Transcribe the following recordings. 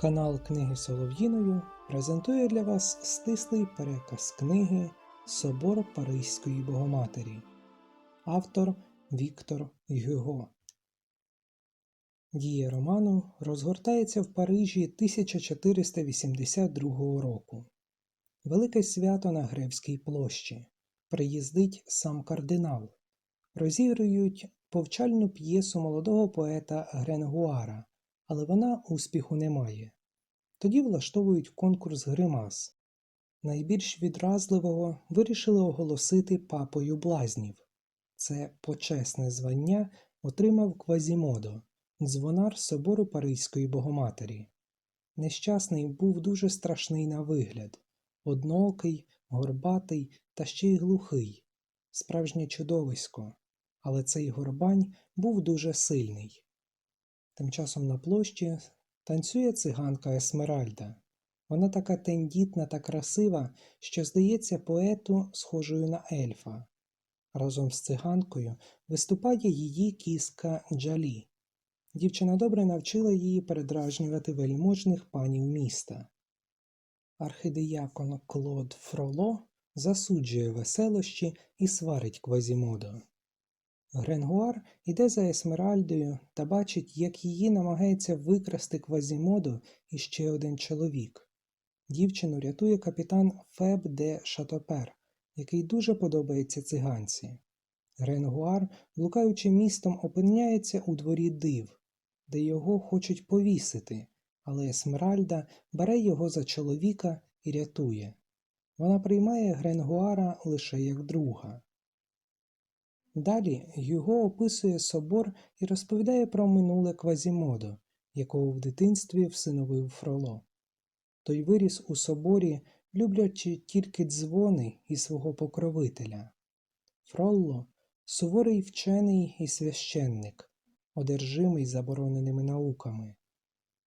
Канал Книги Солов'їною презентує для вас стислий переказ книги Собор Паризької Богоматері. Автор Віктор Гюго. Дія роману розгортається в Парижі 1482 року. Велике свято на Гревській площі. Приїздить сам кардинал. Розігрують повчальну п'єсу молодого поета Гренгуара, але вона успіху не має. Тоді влаштовують конкурс гримас. Найбільш відразливого вирішили оголосити папою блазнів. Це почесне звання отримав Квазімодо, дзвонар собору Паризької Богоматері. Нещасний був дуже страшний на вигляд, одноокий, горбатий та ще й глухий, справжнє чудовисько, але цей горбань був дуже сильний. Тим часом на площі танцює циганка Есмеральда. Вона така тендітна та красива, що здається поету схожою на ельфа. Разом з циганкою виступає її кіска Джалі. Дівчина добре навчила її передражнювати вельможних панів міста. Архидиякон Клод Фроло засуджує веселощі і сварить Квазімодо. Гренгуар іде за Есмеральдою та бачить, як її намагається викрасти Квазімодо і ще один чоловік. Дівчину рятує капітан Феб де Шатопер, який дуже подобається циганці. Гренгуар, блукаючи містом, опиняється у дворі див, де його хочуть повісити, але Есмеральда бере його за чоловіка і рятує. Вона приймає Гренгуара лише як друга. Далі Юго описує собор і розповідає про минуле Квазімодо, якого в дитинстві всиновив Фроло. Той виріс у соборі, люблячи тільки дзвони і свого покровителя. Фролло суворий вчений і священник, одержимий забороненими науками.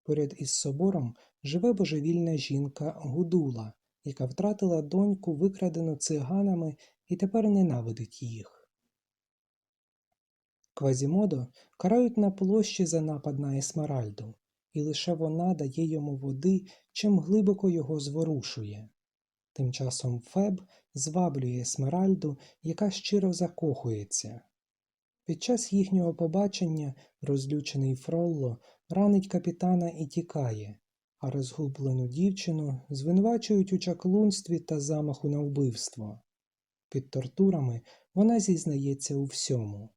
Поряд із собором живе божевільна жінка Гудула, яка втратила доньку, викрадену циганами, і тепер ненавидить їх. Квазімодо карають на площі за напад на Есмеральду, і лише вона дає йому води, чим глибоко його зворушує. Тим часом Феб зваблює Есмеральду, яка щиро закохується. Під час їхнього побачення розлючений Фролло ранить капітана і тікає, а розгублену дівчину звинувачують у чаклунстві та замаху на вбивство. Під тортурами вона зізнається у всьому.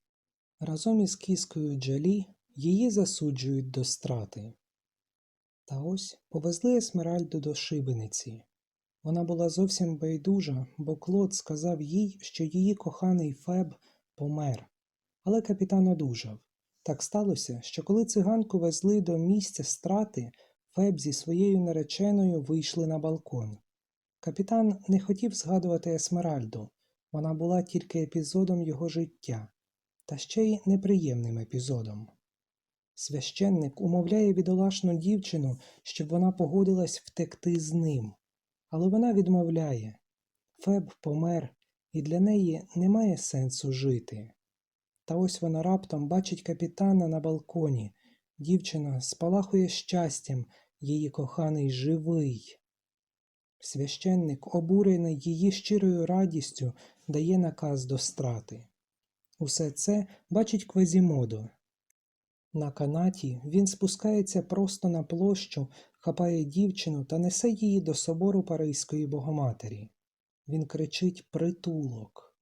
Разом із кіскою Джалі її засуджують до страти. Та ось повезли Есмеральду до шибениці. Вона була зовсім байдужа, бо Клод сказав їй, що її коханий Феб помер. Але капітан одужав. Так сталося, що коли циганку везли до місця страти, Феб зі своєю нареченою вийшли на балкон. Капітан не хотів згадувати Есмеральду, вона була тільки епізодом його життя та ще й неприємним епізодом. Священник умовляє бідолашну дівчину, щоб вона погодилась втекти з ним, але вона відмовляє Феб помер, і для неї немає сенсу жити. Та ось вона раптом бачить капітана на балконі. Дівчина спалахує щастям, її коханий живий. Священник, обурений її щирою радістю, дає наказ до страти. Усе це бачить Квазімодо. На канаті він спускається просто на площу, хапає дівчину та несе її до собору Паризької Богоматері. Він кричить притулок.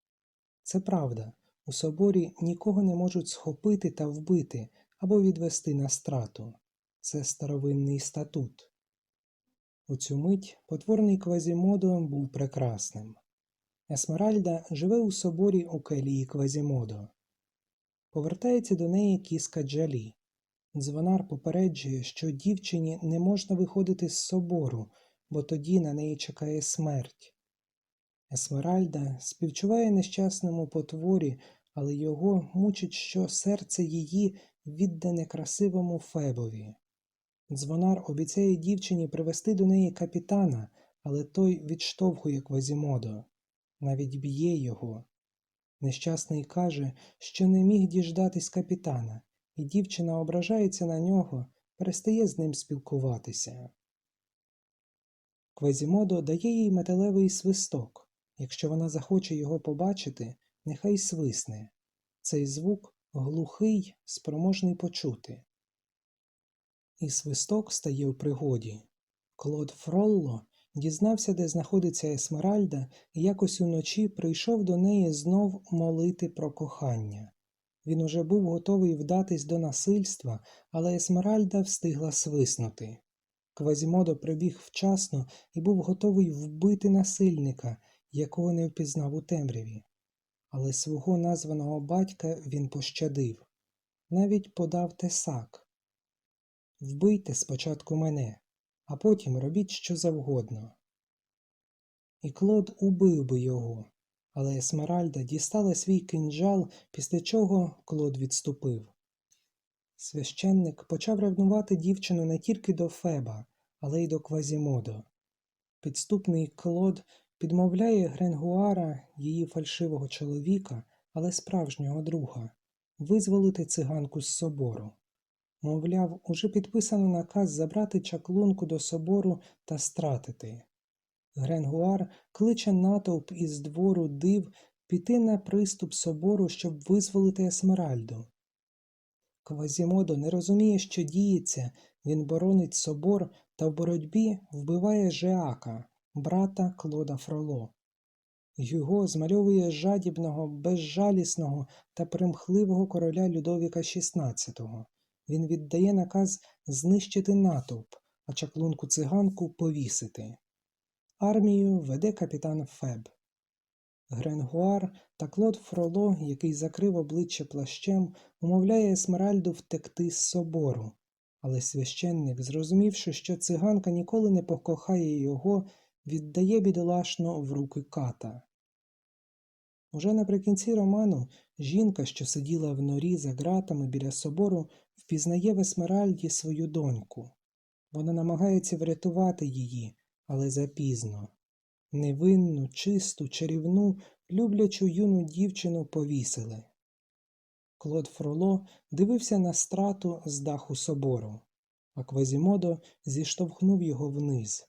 Це правда, у соборі нікого не можуть схопити та вбити або відвести на страту. Це старовинний статут. У цю мить потворний Квазімодо був прекрасним. Есмеральда живе у соборі у келії Квазімодо. Повертається до неї кіска Джалі. Дзвонар попереджує, що дівчині не можна виходити з собору, бо тоді на неї чекає смерть. Есмеральда співчуває нещасному потворі, але його мучить, що серце її віддане красивому Фебові. Дзвонар обіцяє дівчині привести до неї капітана, але той відштовхує Квазімодо навіть б'є його. Нещасний каже, що не міг діждатись капітана, і дівчина ображається на нього, перестає з ним спілкуватися. Квазімодо дає їй металевий свисток. Якщо вона захоче його побачити, нехай свисне. Цей звук глухий, спроможний почути. І свисток стає у пригоді. Клод Фролло дізнався, де знаходиться Есмеральда, і якось уночі прийшов до неї знов молити про кохання. Він уже був готовий вдатись до насильства, але Есмеральда встигла свиснути. Квазімодо прибіг вчасно і був готовий вбити насильника, якого не впізнав у темряві. Але свого названого батька він пощадив, навіть подав тесак. Вбийте спочатку мене, а потім робіть що завгодно. І Клод убив би його, але Есмеральда дістала свій кинджал, після чого Клод відступив. Священник почав ревнувати дівчину не тільки до Феба, але й до Квазімодо. Підступний Клод підмовляє Гренгуара, її фальшивого чоловіка, але справжнього друга, визволити циганку з собору. Мовляв, уже підписано наказ забрати чаклунку до собору та стратити. Гренгуар кличе натовп із двору див піти на приступ собору, щоб визволити Есмеральду. Квазімодо не розуміє, що діється, він боронить собор та в боротьбі вбиває Жеака, брата Клода Фроло. Його змальовує жадібного, безжалісного та примхливого короля Людовіка XVI. Він віддає наказ знищити натовп, а чаклунку циганку повісити. Армію веде капітан Феб. Гренгуар та Клод Фроло, який закрив обличчя плащем, умовляє Есмеральду втекти з собору, але священник, зрозумівши, що циганка ніколи не покохає його, віддає бідолашно в руки ката. Уже наприкінці роману жінка, що сиділа в норі за ґратами біля собору, впізнає в Есмеральді свою доньку. Вона намагається врятувати її, але запізно. Невинну, чисту, чарівну, люблячу юну дівчину повісили. Клод Фроло дивився на страту з даху собору, а Квазімодо зіштовхнув його вниз.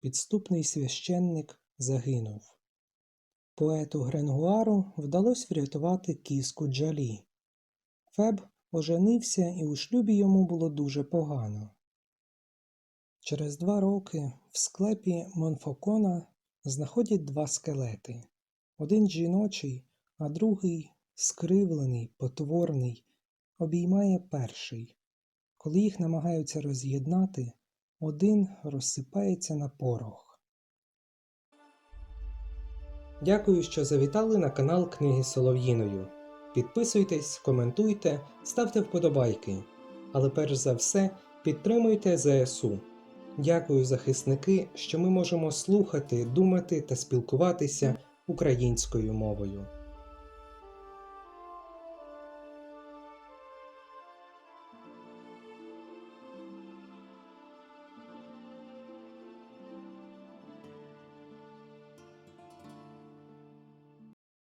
Підступний священник загинув. Поету Гренгуару вдалося врятувати кіску Джалі. Феб оженився, і у шлюбі йому було дуже погано. Через два роки в склепі Монфокона знаходять два скелети один жіночий, а другий скривлений, потворний, обіймає перший. Коли їх намагаються роз'єднати, один розсипається на порох. Дякую, що завітали на канал Книги Солов'їною. Підписуйтесь, коментуйте, ставте вподобайки. Але перш за все підтримуйте ЗСУ. Дякую, захисники, що ми можемо слухати, думати та спілкуватися українською мовою.